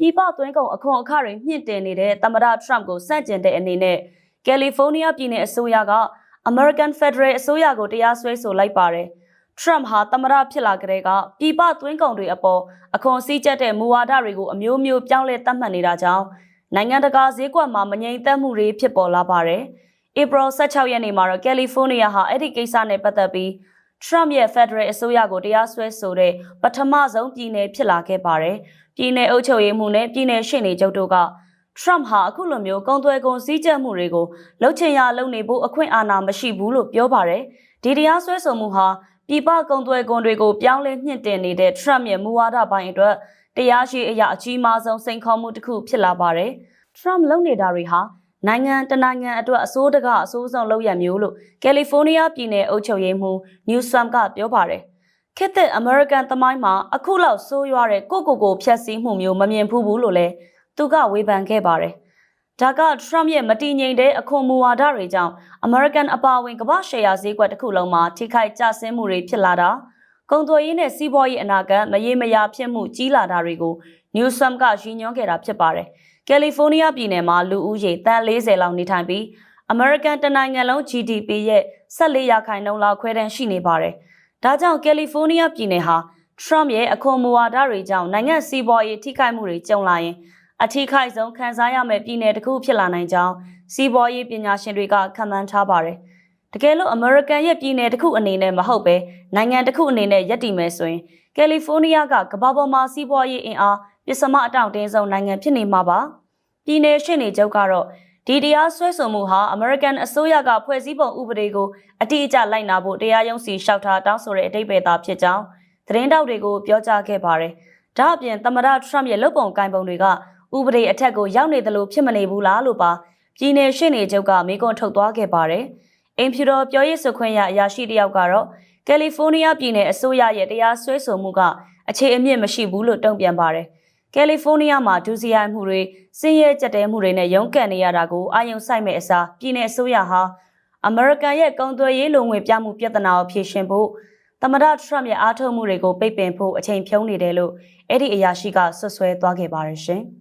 ပြည်ပသွင်းကုန်အခွန်အခတွေမြင့်တင်နေတဲ့သမ္မတ Trump ကိုစန့်ကျင်တဲ့အနေနဲ့ကယ်လီဖိုးနီးယားပြည်နယ်အစိုးရက American Federal အစိုးရကိုတရားစွဲဆိုလိုက်ပါတယ်။ Trump ဟာသမ္မတဖြစ်လာကြတဲ့ကပြည်ပသွင်းကုန်တွေအပေါ်အခွန်စည်းကျပ်တဲ့မူဝါဒတွေကိုအမျိုးမျိုးပြောင်းလဲသတ်မှတ်နေတာကြောင့်နိုင်ငံတကာဈေးကွက်မှာမငြိမ်သက်မှုတွေဖြစ်ပေါ်လာပါတယ်။ April 16ရက်နေ့မှာတော့ကယ်လီဖိုးနီးယားဟာအဲ့ဒီကိစ္စနဲ့ပတ်သက်ပြီး Trump ရဲ့ Federal အစိုးရကိုတရားစွဲဆိုတဲ့ပထမဆုံးပြည်နယ်ဖြစ်လာခဲ့ပါတယ်။ ပြည်နယ်အုပ်ချုပ်ရေးမှူးနဲ့ပြည်နယ်ရှေ့နေချုပ်တို့က Trump ဟာအခုလိုမျိုးကုန်သွယ်ကုန်စည်းကျပ်မှုတွေကိုလှုပ်ချင်ရလုံနေဖို့အခွင့်အာဏာမရှိဘူးလို့ပြောပါတယ်။ဒီတရားစွဲဆိုမှုဟာပြည်ပကုန်သွယ်ကုန်တွေကိုပြောင်းလဲမြင့်တင်နေတဲ့ Trump ရဲ့မူဝါဒပိုင်းအတွက်တရားရှိအရာအကြီးမားဆုံးစိန်ခေါ်မှုတစ်ခုဖြစ်လာပါတယ်။ Trump လုပ်နေတာတွေဟာနိုင်ငံတနိုင်ငံအတွက်အစိုးတကအစိုးဆုံးလုပ်ရမျိုးလို့ကယ်လီဖိုးနီးယားပြည်နယ်အုပ်ချုပ်ရေးမှူး Newsom ကပြောပါတယ်။ ခေတ်သစ် American သမိုင်းမှာအခုလောက်ဆိုးရွားတဲ့ကိုကိုကိုဖျက်ဆီးမှုမျိုးမမြင်ဘူးဘူးလို့လည်းသူကဝေဖန်ခဲ့ပါတယ်။ဒါက Trump ရဲ့မတည်ငြိမ်တဲ့အခွန်မူဝါဒတွေကြောင့် American အပါအဝင်ကမ္ဘာရှယ်ယာဈေးကွက်တစ်ခုလုံးမှာထိခိုက်ကျဆင်းမှုတွေဖြစ်လာတာကုန်သွယ်ရေးနဲ့စီးပွားရေးအနာဂတ်မရေမရာဖြစ်မှုကြီးလာတာတွေကို Newsom ကရည်ညွှန်းခဲ့တာဖြစ်ပါတယ်။ကယ်လီဖိုးနီးယားပြည်နယ်မှာလူဦးရေတန်40လောက်နေထိုင်ပြီး American တနိုင်ငံလုံး GDP ရဲ့14ရာခိုင်နှုန်းလောက်ခွဲတန်းရှိနေပါတယ်။ ဒါကြောင့်ကယ်လီဖိုးနီးယားပြည်နယ်ဟာ Trump ရဲ့အခွန်မူဝါဒတွေကြောင့်နိုင်ငံစီးပွားရေးထိခိုက်မှုတွေကြုံလာရင်အထိခိုက်ဆုံးခံစားရမယ့်ပြည်နယ်တစ်ခုဖြစ်လာနိုင်ကြောင်းစီးပွားရေးပညာရှင်တွေကခန့်မှန်းထားပါတယ်။တကယ်လို့ American ရဲ့ပြည်နယ်တစ်ခုအနေနဲ့မဟုတ်ပဲနိုင်ငံတစ်ခုအနေနဲ့ရပ်တည်မယ်ဆိုရင်ကယ်လီဖိုးနီးယားကကမ္ဘာပေါ်မှာစီးပွားရေးအင်အားပစ္စမအတောင့်တင်းဆုံးနိုင်ငံဖြစ်နေမှာပါ။ပြည်နယ်ရှိနေချုပ်ကတော့ ဒီတရားဆွဲဆိုမှုဟာ American အစိုးရကဖွဲ့စည်းပုံဥပဒေကိုအတိအကျလိုက်နာဖို့တရားရုံးစီလျှောက်ထားတောင်းဆိုတဲ့အတိတ်ပဲသားဖြစ်ကြောင်းသတင်းတောက်တွေကိုပြောကြားခဲ့ပါတယ်။ဒါ့အပြင်သမ္မတ Trump ရဲ့လုပ်ပုံကိုင်ပုံတွေကဥပဒေအထက်ကိုရောက်နေသလိုဖြစ်မနေဘူးလားလို့ပါပြည်နယ်ရှိနေချုပ်ကမေးခွန်းထုတ်သွားခဲ့ပါတယ်။အင်ဖြူတော်ပြောရေးဆိုခွင့်ရအရာရှိတယောက်ကတော့ကယ်လီဖိုးနီးယားပြည်နယ်အစိုးရရဲ့တရားစွဲဆိုမှုကအခြေအမြင့်မရှိဘူးလို့တုံ့ပြန်ပါတယ်။ ကယ်လီဖိုးနီးယားမှာဒူစီရိုင်မှုတွေစင်းရဲကြက်တဲမှုတွေနဲ့ရုန်းကန်နေရတာကိုအာရုံစိုက်မဲ့အစားပြည်내အစိုးရဟာအမေရိကန်ရဲ့ကုန်သွယ်ရေးလုံငွေပြမှုပြဿနာကိုဖြေရှင်းဖို့သမ္မတထရမ့်ရဲ့အားထုတ်မှုတွေကိုပိတ်ပင်ဖို့အချိန်ဖြုံးနေတယ်လို့အဲ့ဒီအရာရှိကဆွဆွဲသွားခဲ့ပါတယ်ရှင်။